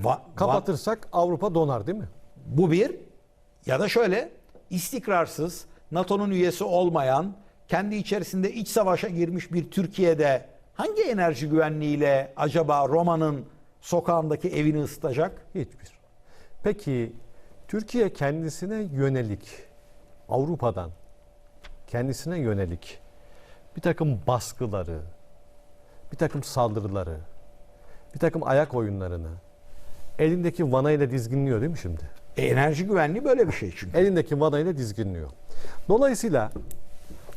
Va- va- Kapatırsak Avrupa donar değil mi? Bu bir ya da şöyle istikrarsız, NATO'nun üyesi olmayan, kendi içerisinde iç savaşa girmiş bir Türkiye'de hangi enerji güvenliğiyle acaba Roma'nın sokağındaki evini ısıtacak? Hiçbir. Peki Türkiye kendisine yönelik Avrupa'dan kendisine yönelik bir takım baskıları, bir takım saldırıları, bir takım ayak oyunlarını elindeki vanayla dizginliyor değil mi şimdi? E, enerji güvenliği böyle bir şey çünkü. Elindeki vanayla dizginliyor. Dolayısıyla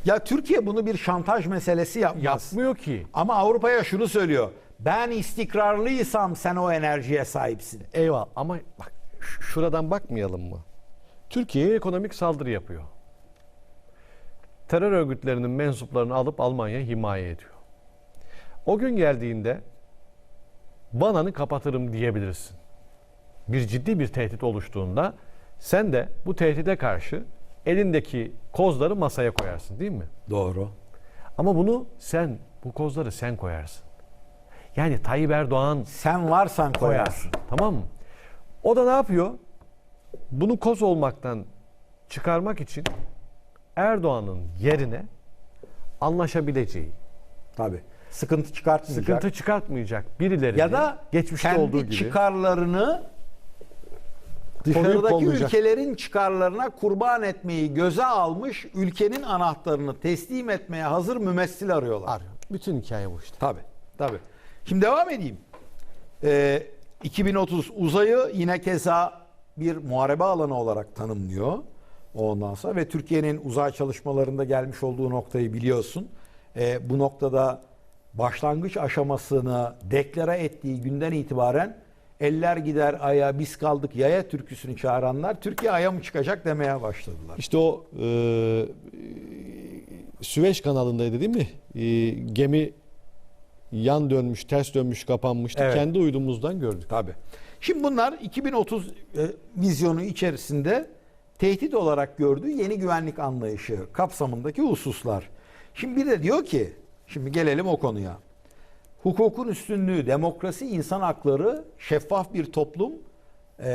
Ya Türkiye bunu bir şantaj meselesi yapmaz. yapmıyor ki. Ama Avrupa'ya şunu söylüyor. Ben istikrarlıysam sen o enerjiye sahipsin. Eyvah ama bak şuradan bakmayalım mı? Türkiye'ye ekonomik saldırı yapıyor. Terör örgütlerinin mensuplarını alıp Almanya himaye ediyor. O gün geldiğinde bananı kapatırım diyebilirsin. Bir ciddi bir tehdit oluştuğunda sen de bu tehdide karşı elindeki kozları masaya koyarsın değil mi? Doğru. Ama bunu sen, bu kozları sen koyarsın. Yani Tayyip Erdoğan Sen varsan koyarsın. Tamam mı? O da ne yapıyor? Bunu koz olmaktan çıkarmak için Erdoğan'ın yerine anlaşabileceği, Tabii. Sıkıntı çıkartmayacak. sıkıntı çıkartmayacak birilerini ya da geçmişte olduğu gibi çıkarlarını dışarıdaki ülkelerin çıkarlarına kurban etmeyi göze almış ülkenin anahtarını teslim etmeye hazır mümessil arıyorlar. Arıyor. Bütün hikaye bu işte. Tabii. Tabii. Şimdi devam edeyim. Ee, 2030 uzayı yine keza bir muharebe alanı olarak tanımlıyor. Ondan sonra ve Türkiye'nin uzay çalışmalarında gelmiş olduğu noktayı biliyorsun. Ee, bu noktada başlangıç aşamasını deklare ettiği günden itibaren eller gider aya biz kaldık yaya türküsünü çağıranlar Türkiye aya mı çıkacak demeye başladılar. İşte o e, Süveyş kanalındaydı değil mi? E, gemi yan dönmüş, ters dönmüş, kapanmıştı. Evet. Kendi uydumuzdan gördük. Tabii. Şimdi bunlar 2030 e, vizyonu içerisinde tehdit olarak gördüğü yeni güvenlik anlayışı kapsamındaki hususlar. Şimdi bir de diyor ki, şimdi gelelim o konuya. Hukukun üstünlüğü, demokrasi, insan hakları, şeffaf bir toplum e,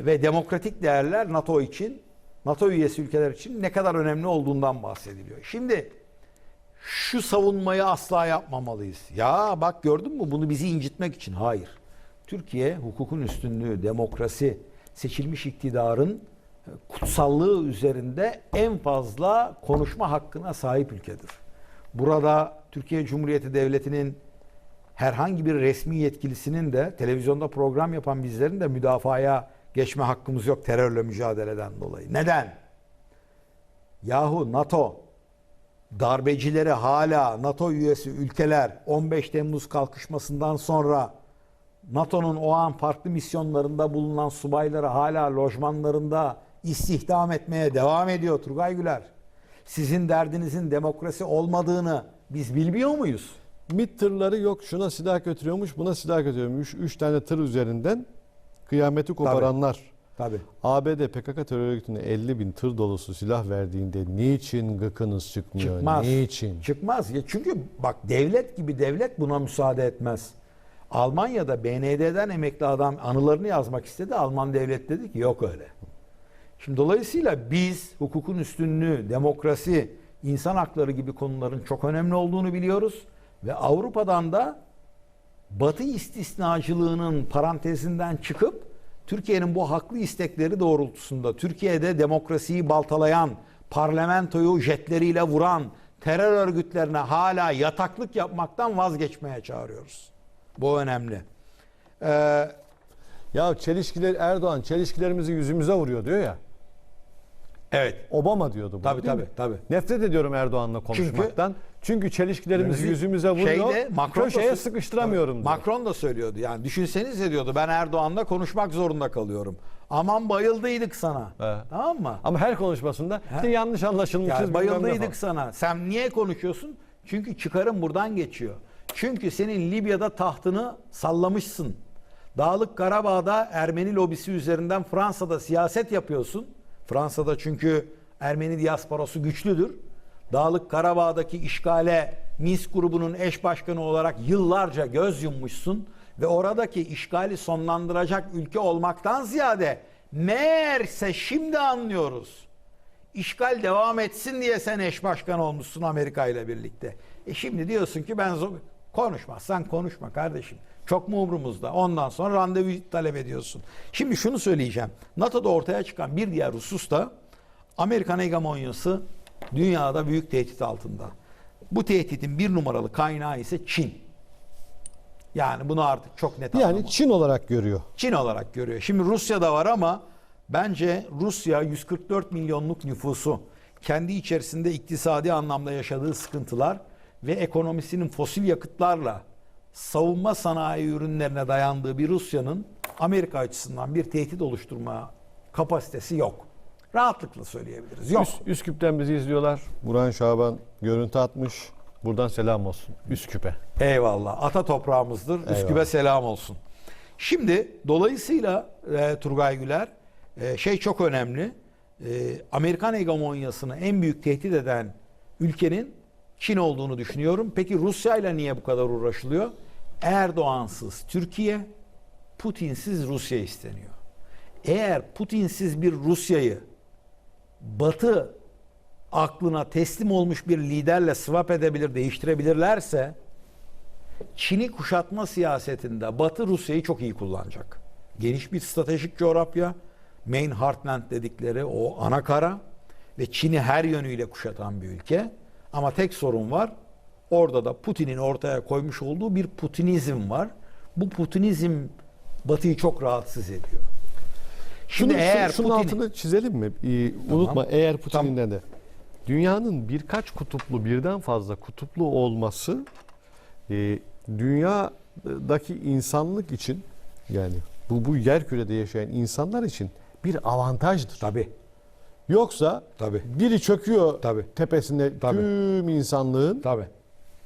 ve demokratik değerler NATO için, NATO üyesi ülkeler için ne kadar önemli olduğundan bahsediliyor. Şimdi şu savunmayı asla yapmamalıyız. Ya bak gördün mü bunu bizi incitmek için. Hayır. Türkiye hukukun üstünlüğü, demokrasi, seçilmiş iktidarın kutsallığı üzerinde en fazla konuşma hakkına sahip ülkedir. Burada Türkiye Cumhuriyeti Devleti'nin herhangi bir resmi yetkilisinin de televizyonda program yapan bizlerin de müdafaya geçme hakkımız yok terörle mücadeleden dolayı. Neden? Yahu NATO darbecileri hala NATO üyesi ülkeler 15 Temmuz kalkışmasından sonra NATO'nun o an farklı misyonlarında bulunan subayları hala lojmanlarında istihdam etmeye devam ediyor Turgay Güler. Sizin derdinizin demokrasi olmadığını biz bilmiyor muyuz? MİT tırları yok şuna silah götürüyormuş buna silah götürüyormuş. Üç tane tır üzerinden kıyameti koparanlar. Tabii. ABD PKK terör örgütüne 50 bin tır dolusu silah verdiğinde niçin gıkınız çıkmıyor? Çıkmaz. Niçin? Çıkmaz. Ya çünkü bak devlet gibi devlet buna müsaade etmez. Almanya'da BND'den emekli adam anılarını yazmak istedi. Alman devlet dedi ki yok öyle. Şimdi dolayısıyla biz hukukun üstünlüğü, demokrasi, insan hakları gibi konuların çok önemli olduğunu biliyoruz. Ve Avrupa'dan da Batı istisnacılığının parantezinden çıkıp Türkiye'nin bu haklı istekleri doğrultusunda Türkiye'de demokrasiyi baltalayan, parlamentoyu jetleriyle vuran terör örgütlerine hala yataklık yapmaktan vazgeçmeye çağırıyoruz. Bu önemli. Ee, Ya çelişkiler Erdoğan çelişkilerimizi yüzümüze vuruyor diyor ya. evet. Obama diyordu bunu. Tabii, tabii, mi? tabii. Nefret ediyorum Erdoğan'la konuşmaktan. Çünkü, çelişkilerimizi yüzümüze vuruyor. Şeyde, Macron da köşeye sö- sıkıştıramıyorum diyor. Macron da söylüyordu yani düşünsenize diyordu ben Erdoğan'la konuşmak zorunda kalıyorum. Aman bayıldıydık sana. Evet. Tamam mı? Ama her konuşmasında işte yanlış anlaşılmışız. Ya bilmem ne falan. bayıldıydık sana. Sen niye konuşuyorsun? Çünkü çıkarın buradan geçiyor. Çünkü senin Libya'da tahtını sallamışsın. Dağlık Karabağ'da Ermeni lobisi üzerinden Fransa'da siyaset yapıyorsun. Fransa'da çünkü Ermeni diasporası güçlüdür. Dağlık Karabağ'daki işgale Minsk grubunun eş başkanı olarak yıllarca göz yummuşsun. ve oradaki işgali sonlandıracak ülke olmaktan ziyade meğerse şimdi anlıyoruz. İşgal devam etsin diye sen eş başkan olmuşsun Amerika ile birlikte. E şimdi diyorsun ki ben konuşmazsan konuşma kardeşim. Çok mu umurumuzda? Ondan sonra randevu talep ediyorsun. Şimdi şunu söyleyeceğim. NATO'da ortaya çıkan bir diğer husus da Amerikan hegemonyası dünyada büyük tehdit altında. Bu tehditin bir numaralı kaynağı ise Çin. Yani bunu artık çok net Yani anlamak. Çin olarak görüyor. Çin olarak görüyor. Şimdi Rusya'da var ama bence Rusya 144 milyonluk nüfusu kendi içerisinde iktisadi anlamda yaşadığı sıkıntılar ve ekonomisinin fosil yakıtlarla savunma sanayi ürünlerine dayandığı bir Rusya'nın Amerika açısından bir tehdit oluşturma kapasitesi yok. Rahatlıkla söyleyebiliriz. Yok. Üs- Üsküp'ten bizi izliyorlar. Burhan Şaban görüntü atmış. Buradan selam olsun Üsküp'e. Eyvallah. Ata toprağımızdır. Üsküp'e Eyvallah. selam olsun. Şimdi dolayısıyla e, Turgay Güler e, şey çok önemli. E, Amerikan hegemonyasını en büyük tehdit eden ülkenin Çin olduğunu düşünüyorum. Peki Rusya ile niye bu kadar uğraşılıyor? Erdoğansız Türkiye, Putinsiz Rusya isteniyor. Eğer Putinsiz bir Rusya'yı Batı aklına teslim olmuş bir liderle swap edebilir, değiştirebilirlerse Çin'i kuşatma siyasetinde Batı Rusya'yı çok iyi kullanacak. Geniş bir stratejik coğrafya, Main Heartland dedikleri o ana kara ve Çin'i her yönüyle kuşatan bir ülke. Ama tek sorun var. Orada da Putin'in ortaya koymuş olduğu bir Putinizm var. Bu Putinizm Batı'yı çok rahatsız ediyor. Şimdi Şunu, eğer şunun Putin altını çizelim mi? Ee, unutma eğer Putin'den de. Dünyanın birkaç kutuplu birden fazla kutuplu olması e, dünyadaki insanlık için yani bu bu yer kürede yaşayan insanlar için bir avantajdır. tabii Yoksa Tabii. biri çöküyor Tabii. tepesinde Tabii. tüm insanlığın. tabii.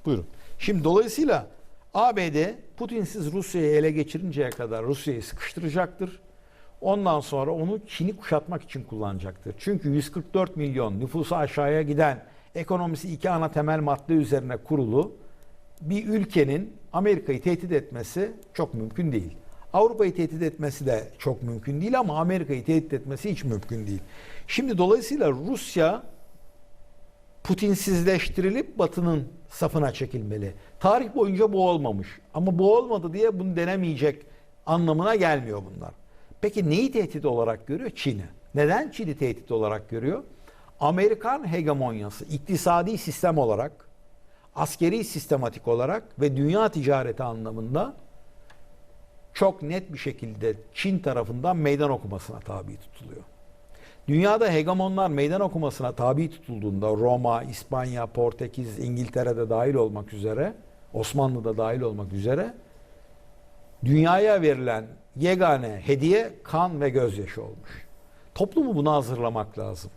Buyurun. Şimdi dolayısıyla ABD Putinsiz Rusya'yı ele geçirinceye kadar Rusya'yı sıkıştıracaktır. Ondan sonra onu Çin'i kuşatmak için kullanacaktır. Çünkü 144 milyon nüfusu aşağıya giden ekonomisi iki ana temel madde üzerine kurulu bir ülkenin Amerika'yı tehdit etmesi çok mümkün değil. Avrupa'yı tehdit etmesi de çok mümkün değil ama Amerika'yı tehdit etmesi hiç mümkün değil. Şimdi dolayısıyla Rusya Putinsizleştirilip Batı'nın safına çekilmeli. Tarih boyunca bu olmamış. Ama bu olmadı diye bunu denemeyecek anlamına gelmiyor bunlar. Peki neyi tehdit olarak görüyor? Çin'i. Neden Çin'i tehdit olarak görüyor? Amerikan hegemonyası iktisadi sistem olarak, askeri sistematik olarak ve dünya ticareti anlamında çok net bir şekilde Çin tarafından meydan okumasına tabi tutuluyor. Dünyada hegemonlar meydan okumasına tabi tutulduğunda Roma, İspanya, Portekiz, İngiltere'de dahil olmak üzere, Osmanlı'da dahil olmak üzere dünyaya verilen yegane hediye kan ve gözyaşı olmuş. Toplumu buna hazırlamak lazım.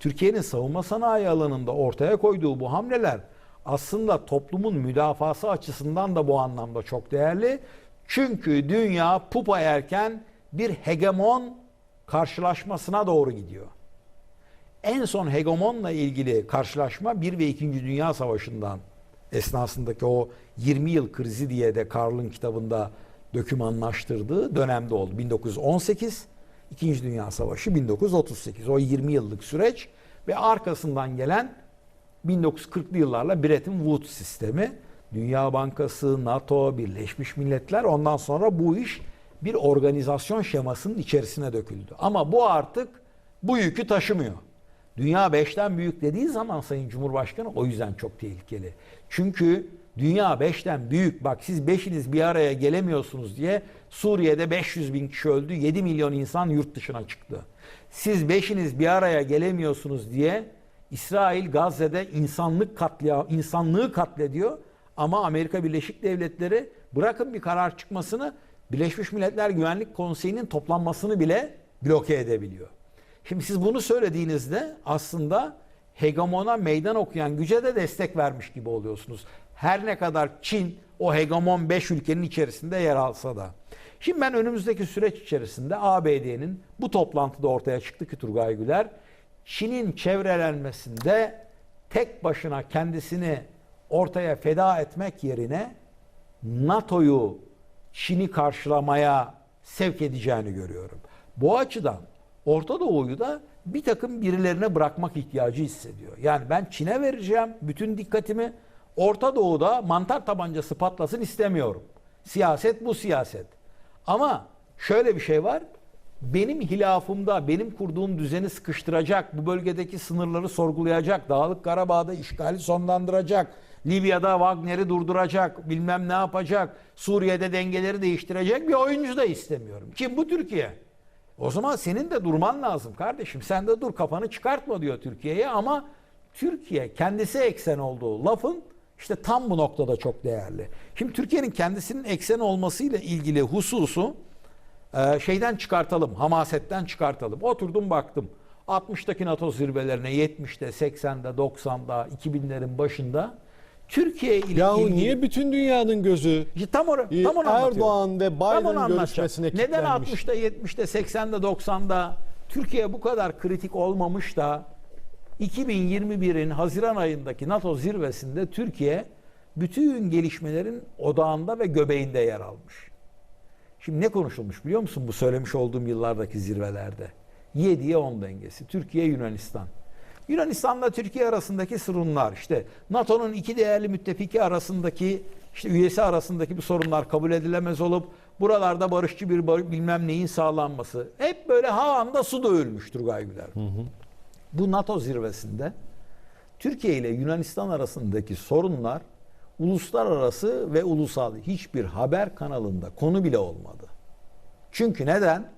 Türkiye'nin savunma sanayi alanında ortaya koyduğu bu hamleler aslında toplumun müdafası açısından da bu anlamda çok değerli. Çünkü dünya pupa erken bir hegemon karşılaşmasına doğru gidiyor. En son hegemonla ilgili karşılaşma 1 ve 2. Dünya Savaşı'ndan esnasındaki o 20 yıl krizi diye de Karl'ın kitabında dokümanlaştırdığı dönemde oldu. 1918, 2. Dünya Savaşı 1938. O 20 yıllık süreç ve arkasından gelen 1940'lı yıllarla Bretton Woods sistemi, Dünya Bankası, NATO, Birleşmiş Milletler ondan sonra bu iş bir organizasyon şemasının içerisine döküldü. Ama bu artık bu yükü taşımıyor. Dünya beşten büyük dediği zaman Sayın Cumhurbaşkanı o yüzden çok tehlikeli. Çünkü dünya beşten büyük bak siz beşiniz bir araya gelemiyorsunuz diye Suriye'de 500 bin kişi öldü 7 milyon insan yurt dışına çıktı. Siz beşiniz bir araya gelemiyorsunuz diye İsrail Gazze'de insanlık katliam, insanlığı katlediyor ama Amerika Birleşik Devletleri bırakın bir karar çıkmasını Birleşmiş Milletler Güvenlik Konseyi'nin toplanmasını bile bloke edebiliyor. Şimdi siz bunu söylediğinizde aslında hegemona meydan okuyan güce de destek vermiş gibi oluyorsunuz. Her ne kadar Çin o hegemon 5 ülkenin içerisinde yer alsa da. Şimdi ben önümüzdeki süreç içerisinde ABD'nin bu toplantıda ortaya çıktı ki Turgay Güler, Çin'in çevrelenmesinde tek başına kendisini ortaya feda etmek yerine NATO'yu Çin'i karşılamaya sevk edeceğini görüyorum. Bu açıdan Orta Doğu'yu da bir takım birilerine bırakmak ihtiyacı hissediyor. Yani ben Çin'e vereceğim bütün dikkatimi. Orta Doğu'da mantar tabancası patlasın istemiyorum. Siyaset bu siyaset. Ama şöyle bir şey var. Benim hilafımda, benim kurduğum düzeni sıkıştıracak, bu bölgedeki sınırları sorgulayacak, Dağlık Karabağ'da işgali sonlandıracak, Libya'da Wagner'i durduracak, bilmem ne yapacak, Suriye'de dengeleri değiştirecek bir oyuncu da istemiyorum. Kim bu Türkiye? O zaman senin de durman lazım kardeşim. Sen de dur kafanı çıkartma diyor Türkiye'ye ama Türkiye kendisi eksen olduğu lafın işte tam bu noktada çok değerli. Şimdi Türkiye'nin kendisinin eksen olmasıyla ilgili hususu e, şeyden çıkartalım, hamasetten çıkartalım. Oturdum baktım. 60'taki NATO zirvelerine 70'te, 80'de, 90'da, 2000'lerin başında Türkiye ile Yahu ilgili... niye bütün dünyanın gözü İşte Tam, or- e, tam onu. Erdoğan ve Tam Biden anlatacağım. görüşmesine Neden kilitlenmiş? 60'ta 70'te 80'de 90'da Türkiye bu kadar kritik olmamış da 2021'in Haziran ayındaki NATO zirvesinde Türkiye bütün gelişmelerin odağında ve göbeğinde yer almış. Şimdi ne konuşulmuş biliyor musun bu söylemiş olduğum yıllardaki zirvelerde? 7'ye 10 dengesi. Türkiye Yunanistan. Yunanistan'la Türkiye arasındaki sorunlar işte NATO'nun iki değerli müttefiki arasındaki işte üyesi arasındaki bir sorunlar kabul edilemez olup buralarda barışçı bir bar- bilmem neyin sağlanması. Hep böyle havanda su dövülmüş Turgay Güler. Bu NATO zirvesinde Türkiye ile Yunanistan arasındaki sorunlar uluslararası ve ulusal hiçbir haber kanalında konu bile olmadı. Çünkü neden?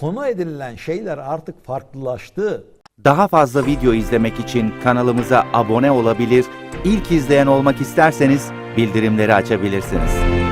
Konu edinilen şeyler artık farklılaştı. Daha fazla video izlemek için kanalımıza abone olabilir, ilk izleyen olmak isterseniz bildirimleri açabilirsiniz.